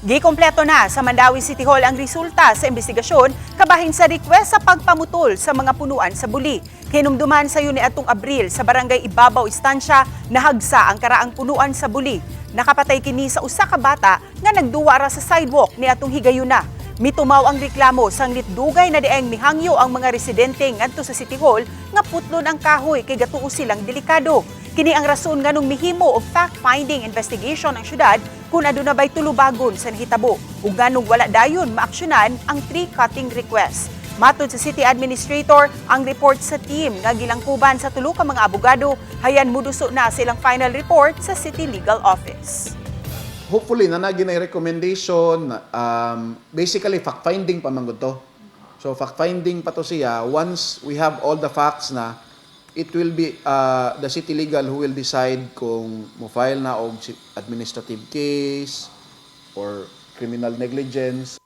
Gikompleto na sa Mandawi City Hall ang resulta sa investigasyon kabahin sa request sa pagpamutol sa mga punuan sa buli. Hinumduman sa Yuni atong Abril sa Barangay Ibabaw Istansya nahagsa ang karaang punuan sa buli. Nakapatay kini sa usa ka bata nga nagduwa ra sa sidewalk ni atong higayuna. Mitumaw ang reklamo sang litdugay na dieng mihangyo ang mga residente ngadto sa City Hall nga putlon ang kahoy kay gatuo silang delikado. Kini ang rason nganong mihimo og fact-finding investigation ang syudad kung aduna bay tulubagon sa nahitabo ug nganong wala dayon maaksyonan ang tree cutting request. Matod sa City Administrator, ang report sa team nga gilangkuban sa tulo ka mga abogado hayan muduso na silang final report sa City Legal Office. hopefully na nagi na recommendation um, basically fact finding pa man to so fact finding pa to siya once we have all the facts na it will be uh, the city legal who will decide kung mo file na og administrative case or criminal negligence